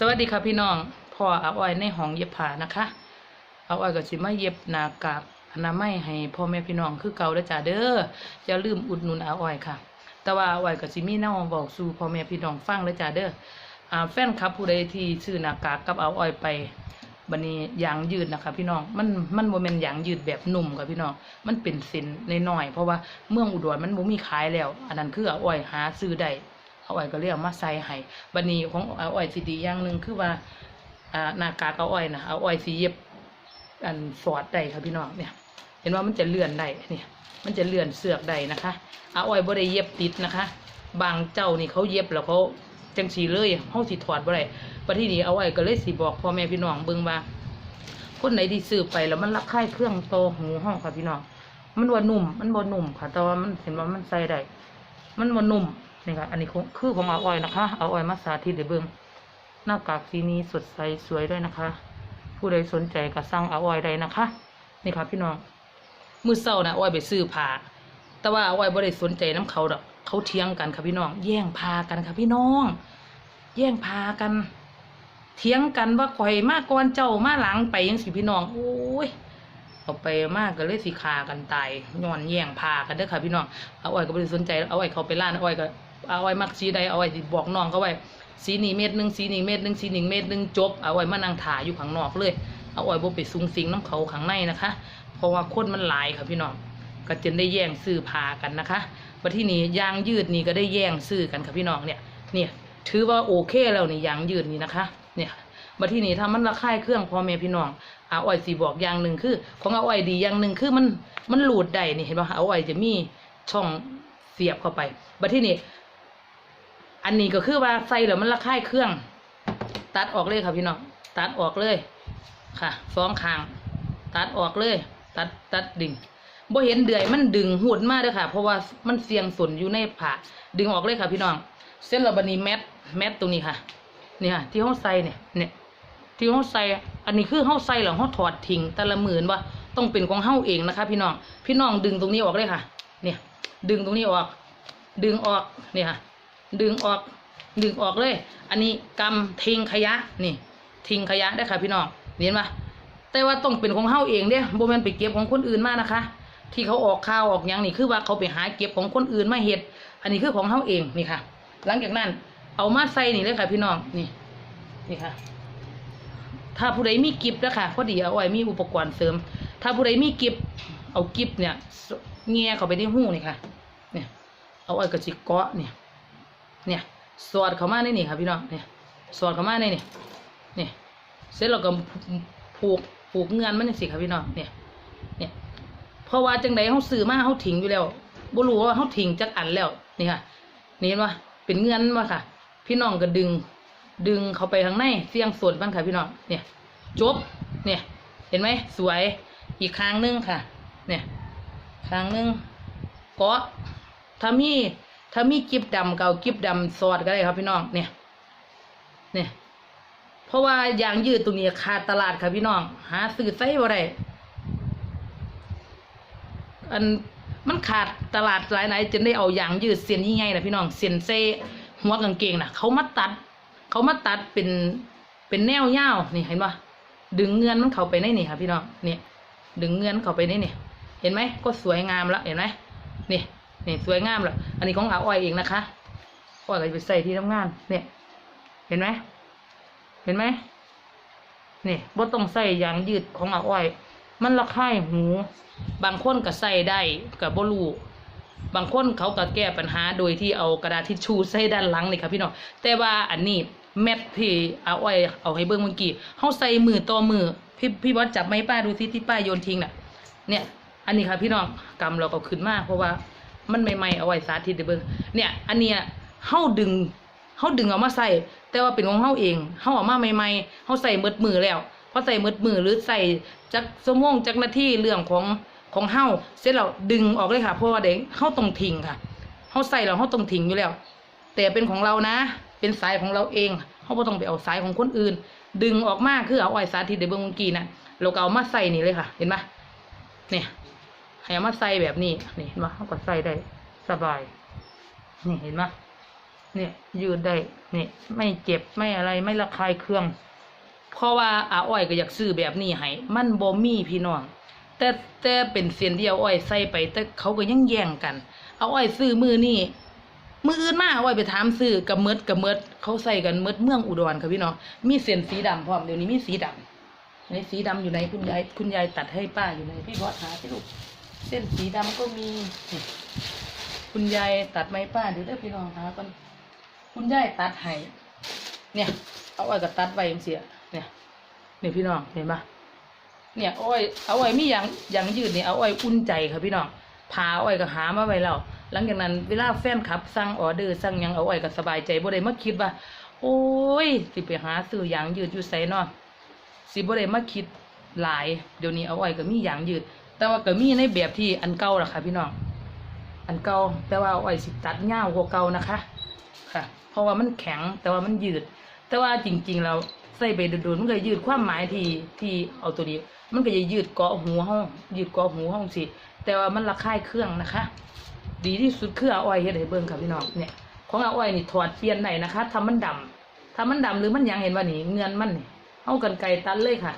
สวัสดีค่ะพี่น้องพ่ออาอ้อยในห้องเย็บผ้านะคะอาอ้อยก็สิมาเย็บหน้ากากอนามัยให้พ่อแม่พี่น้องคือเก่าแล้วจ้าเด้ออย่าลืมอุดหนุนอาอ้อยค่ะ แต่ว่าอาอ้อยก็สิมีแนวบอกสู่พ่อแม่พี่น้องฟังแล้วจ้าเด้ออ่าแฟนคลับผู้ใดที่ซื้อหน้ากากกับอาอ้อยไปบัดนี้ยางยืดนะคะ พี่น้องมันมันบ่แม่นยางยืดแบบนุ่มค่ะพี่น้องมันเป็นส้นน้อยๆเพราะว่าเมืองอุดรมันบ่มีขายแล้ว อันนั้นคืออาอ้อยหาซื้อได้ อาอ้อยก็เรียกมาใส่ให้บัดนี้ของเอาอ้อยสิดีอย่างหนึ่งคือว่าอ่าหน้ากากเอาอ้อยนะเอาอ้อยสิเย็บอันสอดได้ครับพี่น้องเนี่ย เห็นว่ามันจะเลื่อนได้เนี่ย มันจะเลื่อนเสือกได้นะคะเอาอ้อยบ่ได้เย็บติดนะคะ บางเจ้านี่เขาเย็บแล้วเขาจังสีเลยเฮาสิถอดบ่ได้บัดทีนี้เอาอ้อยก็เลยสิบอกพ่อแม่พี่น้องเบิ่งว่าคนไหนที่ซื้อไปแล้วมันรักค่ายเครื่องโตหูห้องค่ะพี่น้อง มันว่านุ่ม มันบ่นุ่มค่ะแต่ว่ามันเห็นว่ามันใส่ได้ มันบ่นุ่ม นี่ค่ะอันนี้คือของอาอ้อยนะคะเอาอ้อยมาสาธิตให้เบิ่งหน้ากากสีนี้สดใสสวยด้วยนะคะ ผู้ใดสนใจก็สั่งเอาอ้อยได้นะคะ นี่ค่ะพี่น้องมื้อเช้านะอ้อยไปซื้อผ้าแต่ว่าอ้อยบ่ได้สนใจน้ำเขาดอกเขาเถียงกันค่ะพี่น้อง แย่งพากันค่ะพี่น้อง แย่งพากันเถียงกันว่าข่อยมาก่อนเจ้ามาหลังไปยังสิพี่น้องโอ้ยเอาไปมากก็เลยสิคากันตายย้อนแย่งพากันเด้อค่ะพี่น้องเอาอ้อยก็บ่ได้สนใจเอาอ้อยเขาไปร้านเอาอ้อยก็ เอาอ้อยมักสีใดเอาอ้อยสิบอกน้องเขาไว้สีนี้เม็ดหนึ่งสีนี้เม็ดหนึ่งสีนี้เม็ดหนึ่งจบเอาอ้อยมานั่งถ่ายอยู่ข้างนอกเลย เอาอ้อยบ่ไปซุงสิงน้ำเขาข้างในนะคะ เพราะว่าคนมันหลายค่ะพี่น้องก็จึงได้แย่งซื้อพากันนะคะวันที่นี้ยางยืดนี่ก็ได้แย่งซื้อกันค่ะพี่น้องเนี่ยเนี่ยถือว่าโอเคแล้วนี่ยางยืดนี่นะคะ เนี่ยมาที่นี่ถ้ามันระคายเครื่องพ่อแม่พี่น้องอาอ้อยสีบอกอย่างหนึ่งคือ ของอาอ้อยดีอย่างหนึ่งคือมันมันหลุดได้นี่เห็นป่ะอาอ้อยจะมีช่องเสียบเข้าไปมาที่นี่ อันนี้ก็คือว่าใส่แล้วมันระคายเครื่อง ตัดออกเลยค่ะพี่น้องตัดออกเลยค่ะสองข้าง ตัดออกเลย ตัดตัดดึงบ่เห็นเดือยมันดึงหูดมากเลยค่ะ เพราะว่ามันเสียงสนอยู่ในผ่าดึงออกเลยค่ะพี่น้อง เส้นระบานีแมทแมทตรงนี้ค่ะเนี่ยที่ห้องใส่เนี่ยเนี่ยที่ห้องใส่อันนี้คือห้องใส่หรอห้องถอดทิ้งแต่ละหมื่นว่าต้องเป็นของเฮาเองนะคะ พี่น้องพี่น้องดึงตรงนี้ออกเลยค่ะ เนี่ย ดึงตรงนี้ออก ดึงออกเนี่ยค่ะ ดึงออกดึงออกเลย อันนี้กำทิ้งขยะนี่ ทิ้งขยะได้ค่ะพี่น้องเห็นปะแต่ว่าต้องเป็นของเฮาเองเด้โบแมนไปเก็บของคนอื่นมานะคะ ที่เขาออกข้าวออกยังนี่คือว่าเขาไปหาเก็บของคนอื่นมาเฮ็ด อันนี้คือของเฮาเองนี่ค่ะ หลังจากนั้น เอามาใส่นี่เลยค่ะพี่น้องนี่นี่ค่ะ ถ้าผู้ใดมีกิฟต์นะคะพอดีเอาไว้มีอุปกรณ์เสริม ถ้าผู้ใดมีกิฟต์เอากิฟต์เนี่ยแง่เขาไปในหูนี่ค่ะ เนี่ย เอาไว้กระจิกเกาะเนี่ย เนี่ยสอดเข้ามาในนี่ค่ะพี่น้องเนี่ยสอดเข้ามาในนี่เนี่ยเสร็จแล้วก็ผูกผูกเงื่อนมันจังสิค่ะพี่น้องเนี่ยเนี่ยเพราะว่าจังใดเขาซื้อมาเขาทิ้งอยู่แล้วบ่รู้ว่าเขาทิ้งจักอันแล้วนี่ค่ะนี่เห็นปะเป็นเงื่อนมาค่ะ พี่น้องก็ดึง ดึงเขาไปข้างในเสียงสดมันค่ะพี่น้องเนี่ยจบเนี่ยเห็นไหมสวยอีกครั้งหนึงค่ะ เนี่ยครั้งหนึงเกาะถ้ามี ถ้ามีกิบดำเก่ากิบดำสอดก็ได้ครับพี่น้องเนี่ยเนี่ยเพราะว่ายางยืดตรงนี้ขาดตลาดค่ะพี่น้อง หาซื้อไส้บ่ได้อันมันขาดตลาดหลายไหนจนได้เอายางยืดเส้นยิ่งใหญ่นะพี่น้องเส้นเซหัวกางเกงน่ะเขามาตัด เขามาตัดเป็นเป็นแนวยาวนี่เห็นปะดึงเงื่อนมันเข้าไปในนี่ค่ะพี่น้องเนี่ยดึงเงื่อนเข้าไปในนี่เห็นไหมก็สวยงามแล้วเห็นไหมนี่ นี่สวยงามแล้วอันนี้ของอาอ้อยเองนะคะอ้อยก็จะไปใส่ที่ทำงาน เนี่ย เห็นไหมเห็นไหมนี่บ่ต้องใส่ยางยืดของอาอ้อย มันระคายหู บางคนก็ใส่ได้กับบ่รู้บางคนเขาก็แก้ปัญหาโดยที่เอากระดาษทิชชู่ใส่ด้านหลังนี่ครับพี่น้องแต่ว่าอันนี้แมทที่อาอ้อยเอาให้เบิ่งเมื่อกี้เฮาใส่มือต่อมือพี่พี่บอสจับไม้ป้าดูที่ที่ป้าโยนทิ้งน่ะ เนี่ย อันนี้ค่ะพี่น้องกำเราก็ขึ้นมากเพราะว่า มันใหม่ๆเอาไว้สาธิตให้เบิ่งเนี่ย อันเนี้ยเฮาดึงเฮาดึงเอามาใส่แต่ว่าเป็นของเฮาเองเฮาเอามาใหม่ๆเฮาใส่มืดมือแล้วพอใส่มืดมือหรือใส่จักสมงจักนาทีเรื่องของของเฮาเสร็จแล้วดึงออกเลยค่ะเพราะว่าเด็กเฮาต้องทิ้งค่ะเฮาใส่แล้วเฮาต้องทิ้งอยู่แล้ว แต่เป็นของเรานะ เป็นสายของเราเองเฮาบ่ต้องไปเอาสายของคนอื่น ดึงออกมาคือเอาไว้สาธิตได้เบิ่งเมื่อกี้น่ะเราก็เอามาใส่นี่เลยค่ะ เห็นปะเนี่ย ให้เอามาใส่แบบนี้ นี่เห็นปะเขาก็ใส่ได้สบาย นี่เห็นปะเนี่ยยืดได้นี่ไม่เจ็บไม่อะไรไม่ระคายเคือง เพราะว่าอาอ้อยก็อยากซื้อแบบนี้ให้มันบ่มีพี่น้องแต่แต่เป็นเส้นเดียวอ้อยใส่ไป แต่เขาก็ยังแย่งกัน เอาอ้อยซื้อมือนี่มืออื่นมาอ้อยไปถามซื้อกับเมดกับเมดเขาใส่กันเมดเมืองอุดรค่ะพี่น้องมีเส้นสีดำพร้อมเดี๋ยวนี้มีสีดำในสีดำอยู่ไหนคุณยายคุณยายตัดให้ป้าอยู่ไหนพี่บอสหาสิลูก เส้นสีดำก็มี คุณยายตัดไหมป้าเดี๋ยวได้พี่น้องหาก่อนคุณยายตัดให้เนี่ย เอาอ้อยกับตัดไว้ยังเสียเนี่ยเนี่ยพี่น้องเห็นปะเนี่ยอาไว้เอาไว้มีอย่างอย่างยืดเนี่ยเอาไว้อุ่นใจค่ะพี่น้องพาเอาไว้ก็หามาไว้แล้วหลังจากนั้นเวลาแฟนคลับสั่งออเดอร์สั่งยังเอาไว้ก็สบายใจบ่ได้มาคิดว่า โอ้ย สิไปหาซื้ออย่างยืดอยู่ไสเนาะสิบ่ได้มาคิดหลาย เดี๋ยวนี้เอาไว้ก็มีอย่างยืด แต่ว่าก็มีในแบบที่อันเก่าล่ะค่ะพี่น้อง อันเก่าแต่ว่าอาไว้สิตัดยาวกว่าเก่านะคะ ค่ะ เพราะว่ามันแข็งแต่ว่ามันยืด แต่ว่าจริงๆเราใส่ไปโดนๆมันก็ยืดความหมายที่ที่เอาตัวนี้ มันก็จะยืดเกาะหูห้อง ยืดเกาะหูห้องสิ แต่ว่ามันระคายเครื่องนะคะ ดีที่สุดคืออาอ้อยเฮ็ดให้เบิ่งค่ะพี่น้อง เนี่ย ของอาอ้อยนี่ถอดเปลี่ยนได้นะคะทำมันดำถ้ามันดำหรือมันยังเห็นว่านี่เงินมันนี่เอากันไกรตัดเลยค่ะ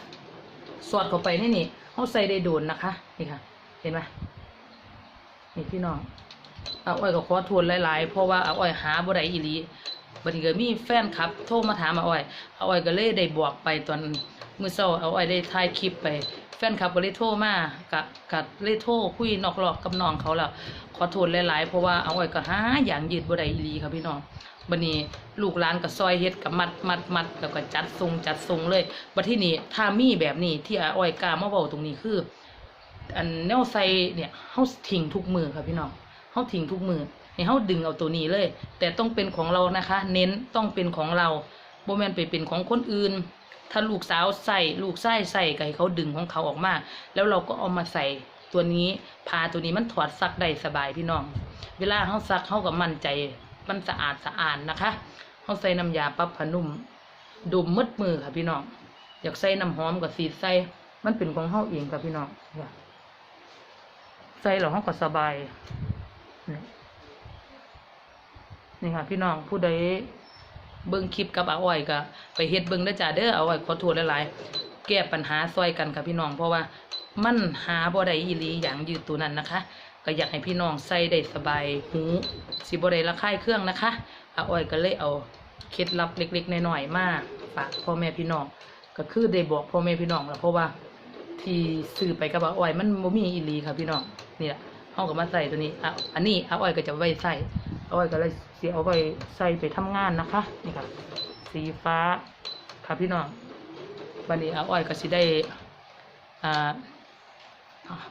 สอดเข้าไปนี่นี่ เขาใส่ได้โดนนะคะ นี่ค่ะ เห็นไหมนี่พี่น้องอาอ้อยก็ขอโทษหลายๆ เพราะว่าอาอ้อยหาบ่ได้อีหลีบัดนี้ก็มีแฟนคลับ โทรมาถามอาอ้อยอาอ้อยก็เลยได้บอกไปตอนมื้อเช้าอาอ้อยได้ถ่ายคลิปไป แฟนคลับก็เลยโทรมากะกะเลยโทรคุยนอกรอบกับน้องเขาแล้วขอโทษหลายๆ เพราะว่าเอาอ้อยก็หาอย่างยืดบ่ได้อีหลีค่ะพี่น้องบัดนี้ลูกหลานก็ซอยเฮ็ดกับมัดมัดมัดแล้วก็จัดทรงจัดทรงเลยบัดที่นี้ถ้ามีแบบนี้ที่อาอ้อยก้ามาเว้าตรงนี้คือ อันแนวใส่เนี่ยเฮาทิ้งทุกมือค่ะพี่น้องเฮาทิ้งทุกมือให้เฮาดึงเอาตัวนี้เลย แต่ต้องเป็นของเรานะคะ เน้นต้องเป็นของเราบ่แมนไปเป็นของคนอื่น ถ้าลูกสาวใส่ลูกชายใส่ก็ให้เขาดึงของเขาออกมา แล้วเราก็เอามาใส่ตัวนี้พาตัวนี้มันถอดซักได้สบายพี่น้อง เวลาเฮาซักเฮาก็มั่นใจมันสะอาดสะอาดนะคะเฮาใส่น้ำยาปรับผนุ่มดมมืดมือค่ะพี่น้องอยากใส่น้ำหอมก็สีดใส่มันเป็นของเฮาเองค่ะพี่น้องใส่แล้วเราก็สบายนี่นี่ค่ะพี่น้องผู้ใด เบิ่งคลิปกับอาอ้อยก็ไปเฮ็ดเบิ่งได้อจ้าเด้ออาอ้อยขอโทษหลายๆแก้ปัญหาซอยกันค่ะพี่น้องเพราะว่ามันหาบ่ได้อีหลีอย่างยืดตัวนั้นนะคะ ก็อยากให้พี่น้องใส่ได้สบายหูสิบ่ได้ระคายเครื่องนะคะอาอ้อยก็เลยเอาเคล็ดลับเล็กๆน้อยๆมาฝากพ่อแม่พี่น้อง ก็คือได้บอกพ่อแม่พี่น้องแล้วเพราะว่าที่ซื้อไปกับอาอ้อยมันบ่มีอีหลีค่ะพี่น้องนี่แหละเฮาก็มาใส่ตัวนี้อะอันนี้อาอ้อยก็จะไว้ใส่ อาอ้อยก็เลยเสิเอาไว้ใส่ไปทำงานนะคะนี่ค่ะสีฟ้าค่ะพี่น้องวันนี้อาอ้อยก็สิได้อ่า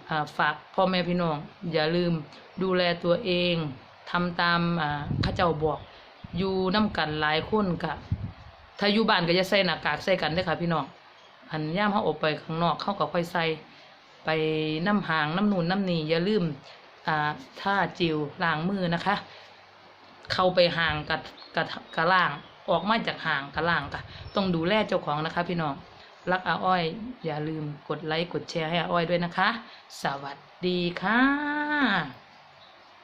อ่าฝากพ่อแม่พี่น้อง อย่าลืมดูแลตัวเองทำตามข้าเจ้าบอกอยู่น้ำกันหลายคนกะถ้าอยู่บ้านก็จะใส่หน้ากากใส่กันด้อค่ะพี่น้องอันย่ามเขาออกไปข้างนอกเขาก็ค่อยใส่ไปน้ำหางน้ำนูนน้ำนีอย่าลืมอ่าท่าจิวล้างมือนะคะ เข้าไปห่างกับกับกับล่าง ออกมาจากห่างกับล่างค่ะต้องดูแลเจ้าของนะคะ พี่น้องรักอาอ้อย อย่าลืมกดไลค์กดแชร์ให้อาอ้อยด้วยนะคะ สวัสดีค่ะ